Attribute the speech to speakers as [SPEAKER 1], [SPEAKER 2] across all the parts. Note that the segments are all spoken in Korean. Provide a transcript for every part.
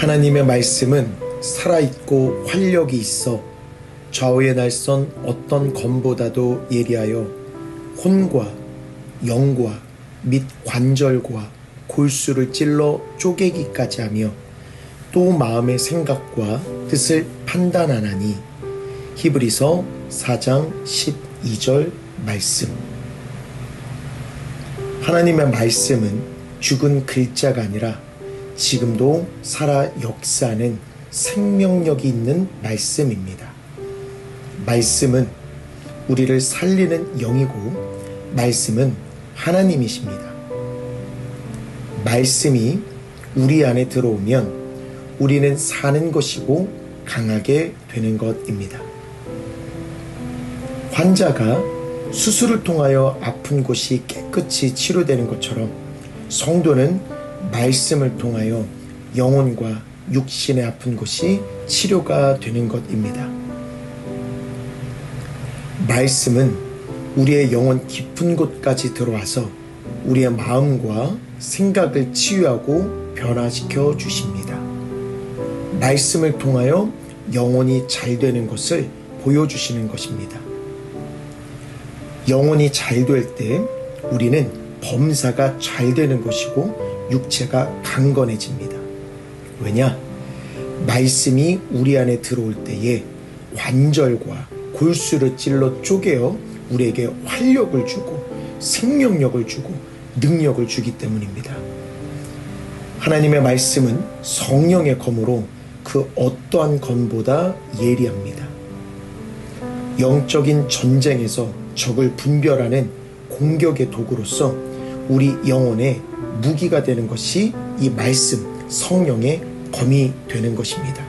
[SPEAKER 1] 하나님의 말씀은 살아있고 활력이 있어 좌우의 날선 어떤 검보다도 예리하여 혼과 영과 및 관절과 골수를 찔러 쪼개기까지 하며 또 마음의 생각과 뜻을 판단하나니 히브리서 4장 12절 말씀. 하나님의 말씀은 죽은 글자가 아니라 지금도 살아 역사하는 생명력이 있는 말씀입니다. 말씀은 우리를 살리는 영이고 말씀은 하나님이십니다. 말씀이 우리 안에 들어오면 우리는 사는 것이고 강하게 되는 것입니다. 환자가 수술을 통하여 아픈 곳이 깨끗이 치료되는 것처럼 성도는 말씀을 통하여 영혼과 육신의 아픈 곳이 치료가 되는 것입니다. 말씀은 우리의 영혼 깊은 곳까지 들어와서 우리의 마음과 생각을 치유하고 변화시켜 주십니다. 말씀을 통하여 영혼이 잘 되는 것을 보여주시는 것입니다. 영혼이 잘 될 때 우리는 범사가 잘 되는 것이고 육체가 강건해집니다. 왜냐? 말씀이 우리 안에 들어올 때에 관절과 골수를 찔러 쪼개어 우리에게 활력을 주고 생명력을 주고 능력을 주기 때문입니다. 하나님의 말씀은 성령의 검으로 그 어떠한 검보다 예리합니다. 영적인 전쟁에서 적을 분별하는 공격의 도구로서 우리 영혼의 무기가 되는 것이 이 말씀, 성령의 검이 되는 것입니다.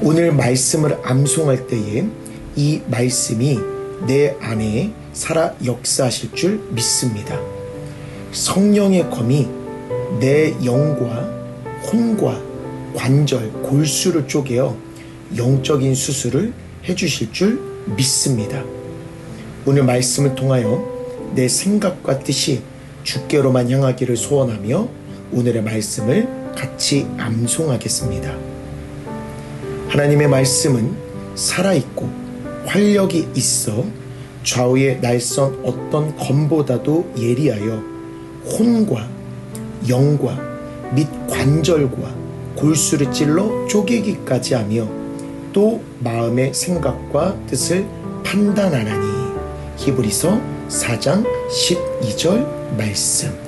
[SPEAKER 1] 오늘 말씀을 암송할 때에 이 말씀이 내 안에 살아 역사하실 줄 믿습니다. 성령의 검이 내 영과 혼과 관절, 골수를 쪼개어 영적인 수술을 해주실 줄 믿습니다. 오늘 말씀을 통하여 내 생각과 뜻이 주께로만 향하기를 소원하며 오늘의 말씀을 같이 암송하겠습니다. 하나님의 말씀은 살아있고 활력이 있어 좌우의 날선 어떤 검보다도 예리하여 혼과 영과 및 관절과 골수를 찔러 쪼개기까지 하며 또 마음의 생각과 뜻을 판단하나니 히브리서 4장 12절 말씀